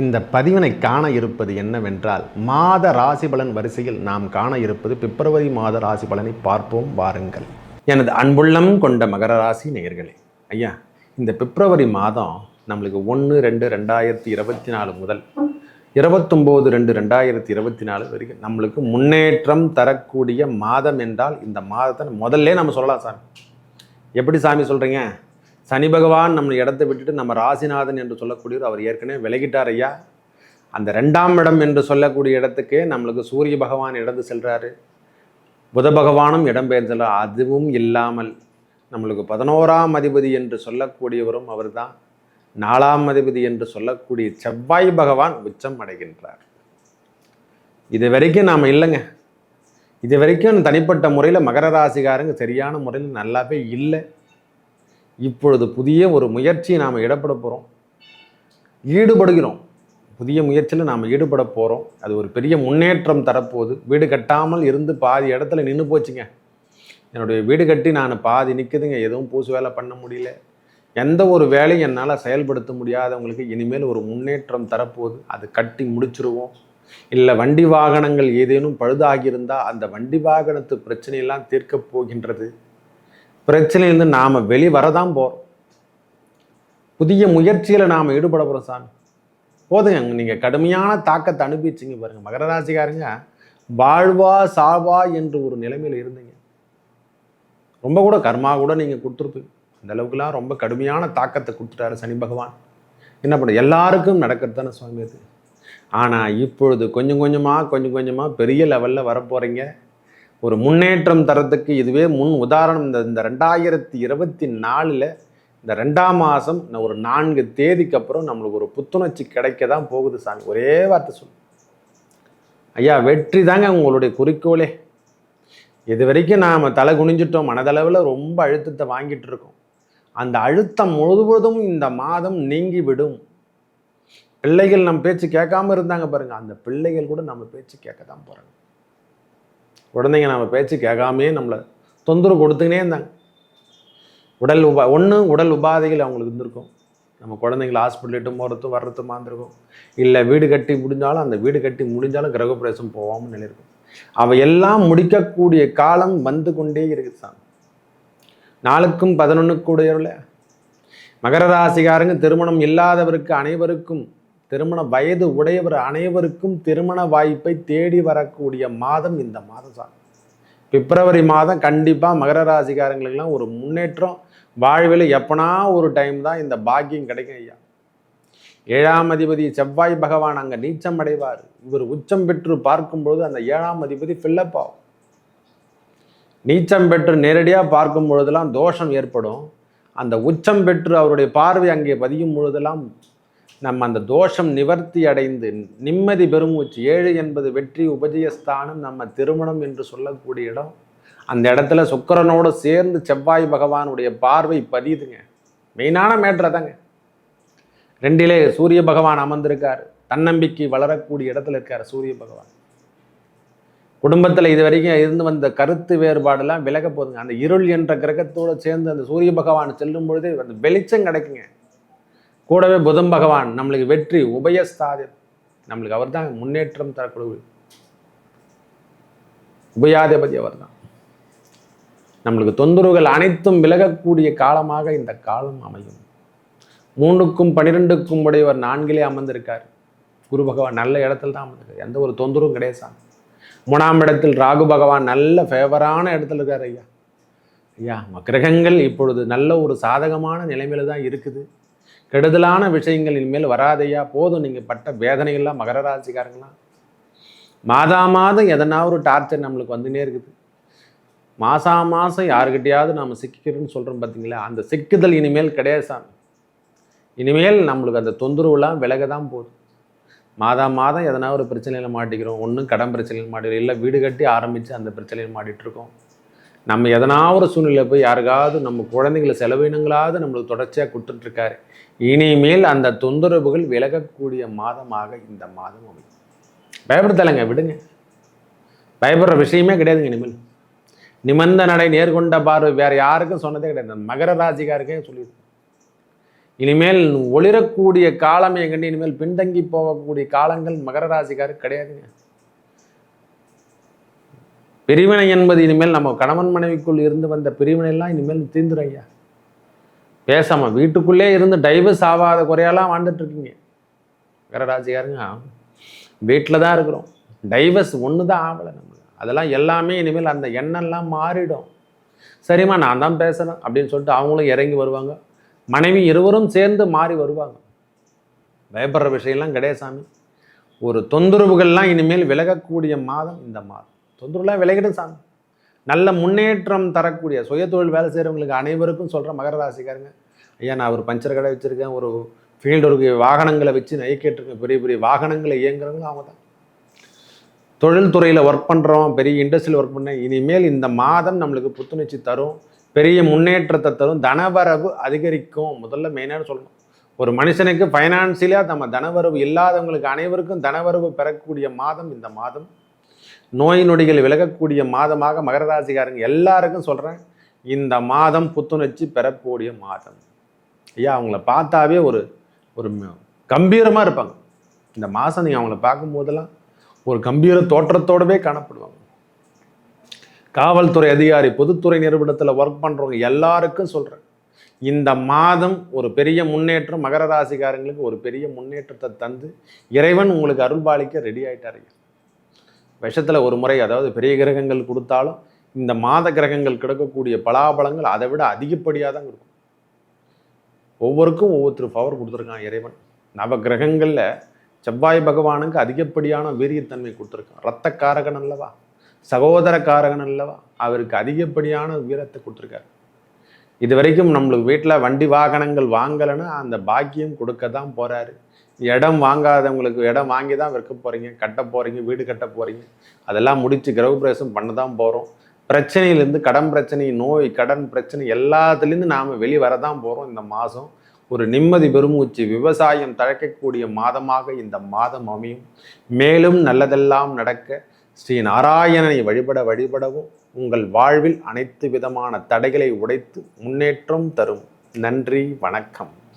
இந்த பதிவினை காண இருப்பது என்னவென்றால் மாத ராசி பலன் வரிசையில் நாம் காண இருப்பது பிப்ரவரி மாத ராசி பலனை பார்ப்போம் வாருங்கள். எனது அன்புள்ளம் கொண்ட மகர ராசி நேயர்களே ஐயா இந்த பிப்ரவரி மாதம் நம்மளுக்கு ஒன்று ரெண்டு ரெண்டாயிரத்தி இருபத்தி நாலு முதல் இருபத்தொம்போது ரெண்டு ரெண்டாயிரத்தி இருபத்தி நாலு வரைக்கும் நம்மளுக்கு முன்னேற்றம் தரக்கூடிய மாதம் என்றால் இந்த மாதத்தை முதல்ல நம்ம சொல்லலாம் சாமி. எப்படி சாமி சொல்கிறீங்க சனி பகவான் நம்ம இடத்தை விட்டுட்டு நம்ம ராசிநாதன் என்று சொல்லக்கூடியவர் அவர் ஏற்கனவே விலகிட்டார் ஐயா. அந்த ரெண்டாம் இடம் என்று சொல்லக்கூடிய இடத்துக்கே நம்மளுக்கு சூரிய பகவான் இடந்து செல்கிறாரு புத பகவானும் இடம்பெயர்ந்துள்ளார் அதுவும் இல்லாமல் நம்மளுக்கு பதினோராம் அதிபதி என்று சொல்லக்கூடியவரும் அவர்தான். நாலாம் அதிபதி என்று சொல்லக்கூடிய செவ்வாய் பகவான் உச்சம் அடைகின்றார். இது வரைக்கும் நாம் இல்லைங்க. இது வரைக்கும் தனிப்பட்ட முறையில் மகர ராசிக்காரங்க சரியான முறையில் நல்லாவே இல்லை. இப்பொழுது புதிய ஒரு முயற்சியை நாம் இடப்பட போகிறோம் ஈடுபடுகிறோம். புதிய முயற்சியில் நாம் ஈடுபட போகிறோம் அது ஒரு பெரிய முன்னேற்றம் தரப்போகுது. வீடு கட்டாமல் இருந்து பாதி இடத்துல நின்று போச்சுங்க. என்னுடைய வீடு கட்டி நான் பாதி நிற்குதுங்க எதுவும் பூசு வேலை பண்ண முடியல. எந்த ஒரு வேலையும் என்னால் செயல்படுத்த முடியாதவங்களுக்கு இனிமேல் ஒரு முன்னேற்றம் தரப்போகுது. அது கட்டி முடிச்சிருவோம். இல்லை வண்டி வாகனங்கள் ஏதேனும் பழுதாகியிருந்தால் அந்த வண்டி வாகனத்து பிரச்சனையெல்லாம் தீர்க்கப் போகின்றது. பிரச்சனையிலேருந்து நாம் வெளிவரதான் போகிறோம் புதிய முயற்சியில் நாம் ஈடுபட போகிறோம் சாமி. போதுங்க நீங்கள் கடுமையான தாக்கத்தை அனுப்பிச்சிங்க பாருங்கள் மகர ராசிக்காரங்க வாழ்வா சாவா என்று ஒரு நிலைமையில் இருந்தீங்க. ரொம்ப கூட கர்மா கூட நீங்கள் கொடுத்துருப்பீங்க அந்த அளவுக்குலாம் ரொம்ப கடுமையான தாக்கத்தை கொடுத்துட்டாரு சனி பகவான். என்ன பண்ண எல்லாருக்கும் நடக்கிறது தானே சுவாமி அது. ஆனால் இப்பொழுது கொஞ்சம் கொஞ்சமாக கொஞ்சம் கொஞ்சமாக பெரிய லெவலில் வரப்போகிறீங்க ஒரு முன்னேற்றம் தரத்துக்கு இதுவே முன் உதாரணம். இந்த இந்த ரெண்டாயிரத்தி இருபத்தி நாலில் இந்த ரெண்டாம் மாதம் ஒரு நான்கு தேதிக்கு அப்புறம் நம்மளுக்கு ஒரு புத்துணர்ச்சி கிடைக்க தான் போகுது சாமி. ஒரே வார்த்தை சொல்லு. ஐயா வெற்றி தாங்க உங்களுடைய குறிக்கோளே. இது வரைக்கும் நாம் தலை குனிஞ்சிட்டோம். மனதளவில் ரொம்ப அழுத்தத்தை வாங்கிட்டு இருக்கோம். அந்த அழுத்தம் முழுவதும் இந்த மாதம் நீங்கி விடும் பிள்ளைகள் நம்ம பேச்சு கேட்காம இருந்தாங்க பாருங்க. அந்த பிள்ளைகள் கூட நம்ம பேச்சு கேட்க தான் போகிறாங்க குழந்தைங்க நம்ம பேச்சு கேட்காமே நம்மளை தொந்தரவு கொடுத்துக்கினே இருந்தாங்க. உடல் உபா ஒன்று உடல் உபாதைகள் அவங்களுக்கு இருந்திருக்கும். நம்ம குழந்தைங்கள ஹாஸ்பிட்டலிட்டு போகிறதும் போகிறது வர்றதுமா இருந்திருக்கும். இல்லை வீடு கட்டி முடிஞ்சாலும் அந்த வீடு கட்டி முடிஞ்சாலும் கிரகப்பிரவேசம் போகாமல் நிலையிருக்கும் அவையெல்லாம் முடிக்கக்கூடிய காலம் வந்து கொண்டே இருக்குது சாமி. நாளுக்கும் பதினொன்றுக்குடையவர்கள மகர ராசிகாரங்க திருமணம் இல்லாதவருக்கு அனைவருக்கும் திருமண வயது உடையவர் அனைவருக்கும் திருமண வாய்ப்பை தேடி வரக்கூடிய மாதம் இந்த மாதம் சார் பிப்ரவரி மாதம் கண்டிப்பாக மகர ராசிக்காரங்களுக்கெல்லாம் ஒரு முன்னேற்றம். வாழ்வில் எப்பனா ஒரு டைம் தான் இந்த பாக்கியம் கிடைக்கும் ஐயா. ஏழாம் அதிபதி செவ்வாய் பகவான் அங்கே நீச்சம் அடைவார். இவர் உச்சம் பெற்று பார்க்கும்பொழுது அந்த ஏழாம் அதிபதி ஃபில்லப் ஆகும். நீச்சம் பெற்று நேரடியாக பார்க்கும் பொழுதெல்லாம் தோஷம் ஏற்படும். அந்த உச்சம் பெற்று அவருடைய பார்வை அங்கே பதியும் பொழுதெல்லாம் நம்ம அந்த தோஷம் நிவர்த்தி அடைந்து நிம்மதி பெருமூச்சு ஏழு என்பது வெற்றி உபஜயஸ்தானம். நம்ம திருமணம் என்று சொல்லக்கூடிய இடம். அந்த இடத்துல சுக்கரனோடு சேர்ந்து செவ்வாய் பகவானுடைய பார்வை பதியுதுங்க. மெயினான மேட்ரு தாங்க ரெண்டிலே சூரிய பகவான் அமர்ந்திருக்கார். தன்னம்பிக்கை வளரக்கூடிய இடத்துல இருக்கார் சூரிய பகவான். குடும்பத்தில் இது வரைக்கும் இருந்து வந்த கருத்து வேறுபாடெல்லாம் விலக போதுங்க அந்த இருள் என்ற கிரகத்தோடு சேர்ந்து அந்த சூரிய பகவான் செல்லும் பொழுது அந்த வெளிச்சம் கிடைக்குங்க. கூடவே புதன் பகவான் நம்மளுக்கு வெற்றி உபயஸ்தாதி நம்மளுக்கு அவர் தான் முன்னேற்றம் தரக்கூடிய உபயாதிபதி அவர் தான் நம்மளுக்கு தொந்தரவுகள் அனைத்தும் விலகக்கூடிய காலமாக இந்த காலம் அமையும். மூணுக்கும் பனிரெண்டுக்கும் உடையவர் நான்கிலே அமர்ந்திருக்கார். குரு பகவான் நல்ல இடத்துல தான் அமர்ந்திருக்கார். எந்த ஒரு தொந்தரவும் கிடையாது சாமி. மூணாம் இடத்தில் ராகு பகவான் நல்ல ஃபேவரான இடத்துல இருக்கார் ஐயா. ஐயா கிரகங்கள் இப்பொழுது நல்ல ஒரு சாதகமான நிலைமையில தான் இருக்குது. கெடுதலான விஷயங்கள் இனிமேல் வராதையா? போதும். நீங்கள் பட்ட வேதனைகள்லாம் மகர ராசிக்காரங்களாம். மாதா மாதம் எதனா ஒரு டார்ச்சர் நம்மளுக்கு வந்துனே இருக்குது. மாதம் மாதம் யாருக்கிட்டையாவது நாம் சிக்கிக்கிறோன்னு சொல்கிறோம் பார்த்தீங்களா அந்த சிக்குதல் இனிமேல் கிடையாது சாமி. இனிமேல் நம்மளுக்கு அந்த தொந்தரவுலாம் விலக தான் போகுது. மாதா மாதம் எதனா ஒரு பிரச்சனையில் மாட்டிக்கிறோம். ஒன்றும் கடன் பிரச்சனையில் மாட்டிக்கிறோம். இல்லை வீடு கட்டி ஆரம்பித்து அந்த பிரச்சனையில் மாட்டிகிட்ருக்கோம் நம்ம எதனா ஒரு சூழ்நிலை போய் யாருக்காவது நம்ம குழந்தைங்களை செலவினங்களாவது நம்மளுக்கு தொடர்ச்சியாக கொடுத்துட்ருக்காரு. இனிமேல் அந்த தொந்தரவுகள் விலகக்கூடிய மாதமாக இந்த மாதம் அமையும். பயப்படுத்தலைங்க விடுங்க. பயப்படுற விஷயமே கிடையாதுங்க இனிமேல். நிமந்த நடை நேர்கொண்ட பார்வை வேற யாருக்கும் சொன்னதே கிடையாது. மகர ராசிகாருக்கே சொல்லியிருக்கேன் இனிமேல் ஒளிரக்கூடிய காலம் எங்கன்னு இனிமேல் பின்தங்கி போகக்கூடிய காலங்கள் மகர ராசிக்காருக்கு கிடையாதுங்க. பிரிவினை என்பது இனிமேல் நம்ம கணவன் மனைவிக்குள் இருந்து வந்த பிரிவினை எல்லாம் இனிமேல் தீந்துடும் ஐயா. பேசாம வீட்டுக்குள்ளே இருந்து டைவர்ஸ் ஆகாத குறையெல்லாம் வாழ்ந்துட்டு இருக்கீங்க. மகர வீட்டில் தான் இருக்கிறோம். டைவர்ஸ் ஒன்று தான் ஆகலை நம்ம அதெல்லாம் எல்லாமே இனிமேல் அந்த எண்ணெல்லாம் மாறிடும். சரிம்மா நான் தான் பேசுகிறேன் அப்படின்னு சொல்லிட்டு அவங்களும் இறங்கி வருவாங்க. மனைவி இருவரும் சேர்ந்து மாறி வருவாங்க. பயப்படுற விஷயம்லாம் கிடையாது சாமி. ஒரு தொந்தரவுகள்லாம் இனிமேல் விலகக்கூடிய மாதம் இந்த மாதம். தொந்தரவுலாம் விலகிடும் சாமி. நல்ல முன்னேற்றம் தரக்கூடிய சுய தொழில் வேலை செய்கிறவங்களுக்கு அனைவருக்கும் சொல்கிற மகர ராசிக்காரங்க. ஐயா நான் ஒரு பஞ்சர் கடை வச்சுருக்கேன் ஒரு ஃபீல்டு ஒரு வாகனங்களை வச்சு நைக்கேட்டிருக்கேன் பெரிய பெரிய வாகனங்களை இயங்குறவங்களும் அவங்க தான். தொழில்துறையில் ஒர்க் பண்ணுறோம் பெரிய இண்டஸ்ட்ரியில் ஒர்க் பண்ணேன் இனிமேல் இந்த மாதம் நம்மளுக்கு புத்துணர்ச்சி தரும் பெரிய முன்னேற்றத்தை தரும் தனவரவு அதிகரிக்கும். முதல்ல மெயினாக சொல்லணும். ஒரு மனுஷனுக்கு ஃபைனான்சியலாக நம்ம தனவரவு இல்லாதவங்களுக்கு அனைவருக்கும் தனவரவு பெறக்கூடிய மாதம் இந்த மாதம். நோய் நொடிகள் விலகக்கூடிய மாதமாக மகர ராசிக்காரங்க எல்லாருக்கும் சொல்கிறேன் இந்த மாதம் புத்துணர்ச்சி பெறக்கூடிய மாதம். ஐயா அவங்கள பார்த்தாவே ஒரு ஒரு கம்பீரமாக இருப்பாங்க. இந்த மாதம் நீங்கள் அவங்கள பார்க்கும்போதெல்லாம் ஒரு கம்பீர தோற்றத்தோடவே காணப்படுவாங்க. காவல்துறை அதிகாரி பொதுத்துறை நிறுவனத்தில் ஒர்க் பண்ணுறவங்க எல்லாருக்கும் சொல்கிறேன் இந்த மாதம் ஒரு பெரிய முன்னேற்றம் மகர ராசிக்காரங்களுக்கு ஒரு பெரிய முன்னேற்றத்தை தந்து இறைவன் உங்களுக்கு அருள்பாலிக்க ரெடி ஆகிட்டாருங்க விஷத்தில் ஒரு முறை அதாவது பெரிய கிரகங்கள் கொடுத்தாலும் இந்த மாத கிரகங்கள் கிடைக்கக்கூடிய பலாபலங்கள் அதை விட அதிகப்படியாக தான் கொடுக்கும் ஒவ்வொருக்கும் ஒவ்வொருத்தர் பவர் கொடுத்துருக்கான் இறைவன். நவ கிரகங்களில் செவ்வாய் பகவானுக்கு அதிகப்படியான வீரியத்தன்மை கொடுத்துருக்கான். ரத்த காரகன் அல்லவா? சகோதர காரகன் அல்லவா? அவருக்கு அதிகப்படியான வீரத்தை கொடுத்துருக்காரு. இது வரைக்கும் நம்மளுக்கு வீட்டில் வண்டி வாகனங்கள் வாங்கலைன்னா அந்த பாக்கியம் கொடுக்க தான் போகிறாரு இடம் வாங்காதவங்களுக்கு இடம் வாங்கி தான் விற்க போகிறீங்க கட்ட போகிறீங்க வீடு கட்ட போகிறீங்க அதெல்லாம் முடித்து கிரகப்பிரவேசம் பண்ண தான் போகிறோம் பிரச்சனையிலேருந்து கடன் பிரச்சனை நோய் கடன் பிரச்சனை எல்லாத்துலேருந்து நாம் வெளியே வர தான் போகிறோம் இந்த மாதம். ஒரு நிம்மதி பெருமூச்சு விவசாயம் தழைக்கக்கூடிய மாதமாக இந்த மாதம் அமையும். மேலும் நல்லதெல்லாம் நடக்க ஸ்ரீ நாராயணனை வழிபட வழிபடவும் உங்கள் வாழ்வில் அனைத்து விதமான தடைகளை உடைத்து முன்னேற்றம் தரும். நன்றி வணக்கம்.